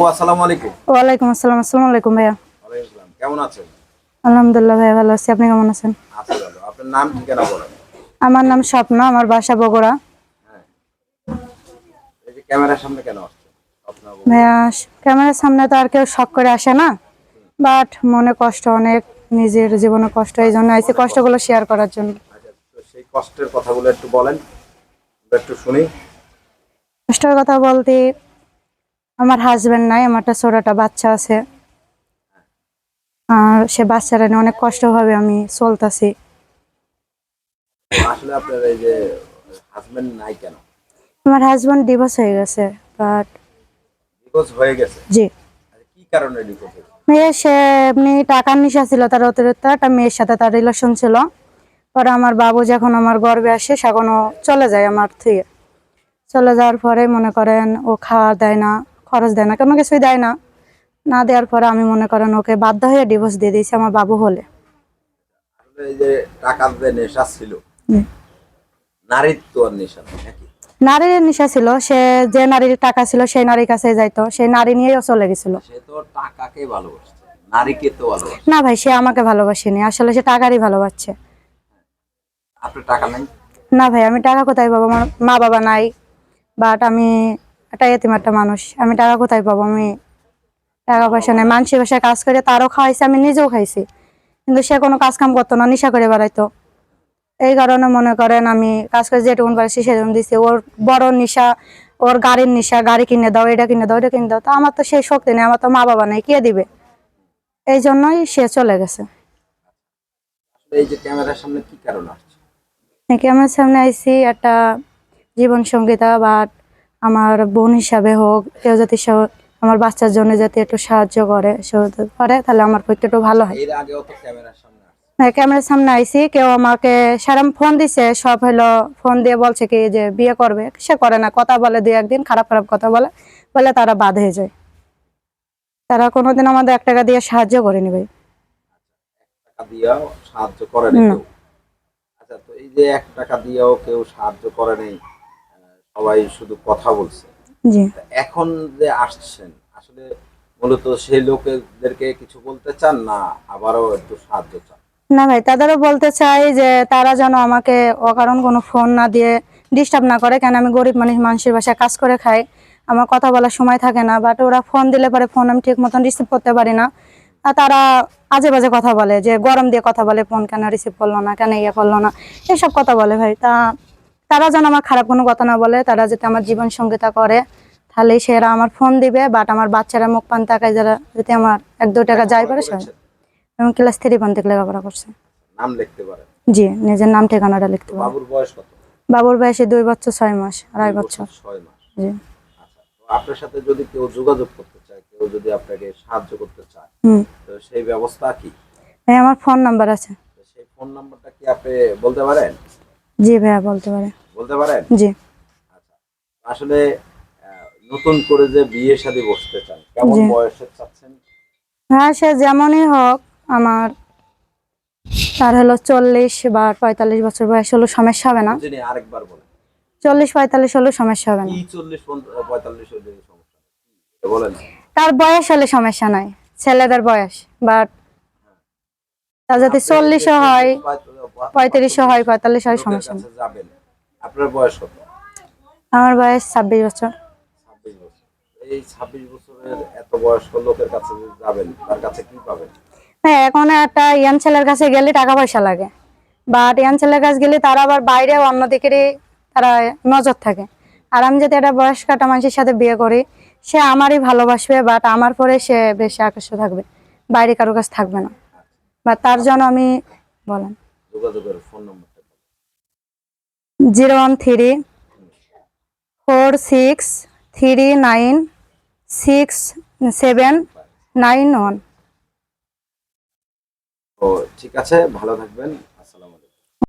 ও আসসালামু আলাইকুম। ওয়ালাইকুম আসসালাম আসসালামু আলাইকুম ভাইয়া। ওয়ালাইকুম কেমন আছেন? আলহামদুলিল্লাহ ভাইয়া ভালো আছি। আপনি কেমন আছেন? আছি ভালো। আপনার নাম ঠিকানা বলেন। আমার নাম স্বপ্ন আমার বাসা বগুড়া। এই যে ক্যামেরার সামনে কেন আসছেন? ভাইয়া ক্যামেরার সামনে তো আর কেউ শখ করে আসে না। বাট মনে কষ্ট অনেক নিজের জীবনে কষ্ট এই জন্য আইসি কষ্টগুলো শেয়ার করার জন্য। আচ্ছা সেই কষ্টের কথাগুলো একটু বলেন। একটু শুনি। কষ্টের কথা বলতে আমার হাজবেন্ড নাই আমার একটা ছোট বাচ্চা আছে। আর সে বাচ্চাটা নিয়ে অনেক কষ্টভাবে আমি চলতেছি। আসলে আপনার এই যে হাজবেন্ড নাই কেন? আমার হাজবেন্ড ডিভোর্স হয়ে গেছে বাট ডিভোর্স হয়ে গেছে? জি। আচ্ছা, কি কারণে ডিভোর্স মেয়ে সে এমনি টাকার নিশা ছিল তার অতিরিক্ত একটা মেয়ের সাথে তার রিলেশন ছিল। পরে আমার বাবু যখন আমার গর্বে আসে সেখনও চলে যায় আমার থেকে। চলে যাওয়ার পরে মনে করেন ও খাওয়া দেয় না। খরচ দেয় না কোনো কিছুই দেয় না? না দেওয়ার পরে আমি মনে করেন ওকে বাধ্য হয়ে ডিভোর্স দিয়ে দিয়েছি আমার বাবু হলে। নারীর নেশা ছিল সে যে নারীর টাকা ছিল সেই নারীর কাছে যাইতো সেই নারী নিয়েও চলে গেছিল। না ভাই সে আমাকে ভালোবাসেনি আসলে সে টাকারই ভালোবাসছে। না ভাই আমি টাকা কোথায় পাবো? আমার মা বাবা নাই বাট আমি একটা এতিম একটা মানুষ। আমি টাকা কোথায় পাবো? আমি টাকা পয়সা নেই। মানসি বাসায় কাজ করে তারও খাওয়াইছে আমি নিজেও খাইছি। কিন্তু সে কোনো কাজ কাম করতো না নেশা করে বেড়াইতো। এই কারণে মনে করেন আমি কাজ করে যেটুকুন পারছি সেরকম দিছি। ওর বড় নেশা ওর গাড়ির নেশা গাড়ি কিনে দাও এটা কিনে দাও এটা কিনে দাও। তো আমার তো সেই শক্তি নেই আমার তো মা বাবা নেই কে দিবে? এই জন্যই সে চলে গেছে। আসলে এই যে ক্যামেরার সামনে কি কারণ আসছে? নাকি আমার সামনে আইসি একটা জীবন সঙ্গীতা বা আমার বোন হিসাবে হোক কেউ সহ- আমার বাচ্চার জন্য যাতে একটু সাহায্য করে করে তাহলে আমার পক্ষে একটু ভালো হয়। ক্যামেরার সামনে হ্যাঁ, ক্যামেরার সামনে আইসি কেউ আমাকে সারাম ফোন দিছে সব হলো ফোন দিয়ে বলছে কি যে বিয়ে করবে সে করে না কথা বলে দুই একদিন খারাপ খারাপ কথা বলে বলে তারা বাদ হয়ে যায়। তারা কোনোদিন আমাদের এক টাকা দিয়ে সাহায্য করেনি ভাই। সাহায্য করে না। আচ্ছা তো এই যে এক টাকা দিয়েও কেউ সাহায্য করে নেই সবাই শুধু কথা বলছে। এখন যে আসছেন আসলে মূলত সেই লোকেদেরকে কিছু বলতে চান না আবারও একটু সাহায্য চান? না ভাই তাদেরও বলতে চাই যে তারা যেন আমাকে অকারণ কোনো ফোন না দিয়ে ডিস্টার্ব না করে কেন আমি গরিব মানুষ মানুষের বাসায় কাজ করে খাই আমার কথা বলার সময় থাকে না বাট ওরা ফোন দিলে পরে ফোন আমি ঠিক মতন রিসিভ করতে পারি না। আর তারা আজে বাজে কথা বলে যে গরম দিয়ে কথা বলে ফোন কেন রিসিভ করল না কেন ইয়ে করল না এসব কথা বলে ভাই। তা তারা যেন আমার খারাপ কোনো কথা না বলে তারা যাতে আমার জীবন সঙ্গীতা করে তাহলে সেরা আমার ফোন দিবে বাট আমার বাচ্চারা মুখ পান তাকায় যারা যদি আমার এক দু টাকা যাই পারে সে এবং ক্লাস থ্রি পর্যন্ত লেখাপড়া করছে। নাম লিখতে পারেন জি নিজের নাম ঠিকানাটা লিখতে পারব বাবুর বয়স কত? বাবুর বয়সে দুই বছর ছয় মাস আড়াই বছর। ছয় মাস। জি। আচ্ছা আপনার সাথে যদি কেউ যোগাযোগ করতে চায় কেউ যদি আপনাকে সাহায্য করতে চায় হুম। তো সেই ব্যবস্থা কি? ভাই আমার ফোন নাম্বার আছে। সেই ফোন নাম্বারটা কি আপনি বলতে পারেন? জি ভাইয়া বলতে পারে। বলতে পারেন? জি। আচ্ছা আসলে নতুন করে যে বিয়ে শাদী বসতে চান কেমন জি। বয়সের চাচ্ছেন? হ্যাঁ সে যেমনই হোক আমার তার হলো চল্লিশ বা পঁয়তাল্লিশ বছর বয়স হলো সমস্যা হবে না। আরেকবার বলেন। চল্লিশ পঁয়তাল্লিশ হলেও সমস্যা হবে না। হলে তার বয়স হলে সমস্যা নাই ছেলেদের বয়স বাট তার যাতে চল্লিশও হয় পঁয়ত্রিশও হয় পঁয়তাল্লিশ হয় সমস্যা নেই। যাবেন। আপনার বয়স কত? আমার বয়স ছাব্বিশ বছর। ছাব্বিশ বছর। এই ছাব্বিশ বছরের এত বয়স্ক লোকের কাছে যাবেন তার কাছে কি পাবেন? হ্যাঁ এখন একটা ছেলের কাছে গেলে টাকা পয়সা লাগে। বাট ছেলের কাছে গেলে তারা আবার বাইরে অন্যদিকেরই তারা নজর থাকে। আর আমি যদি একটা বয়স্ক একটা মানুষের সাথে বিয়ে করি সে আমারই ভালোবাসবে বাট আমার পরে সে বেশি আকর্ষ থাকবে। বাইরে কারও কাছে থাকবে না। বা তার জন্য আমি বলেন। যোগাযোগের ফোন নম্বরটা। Zero one three four six three nine six seven nine one ও ঠিক আছে ভালো থাকবেন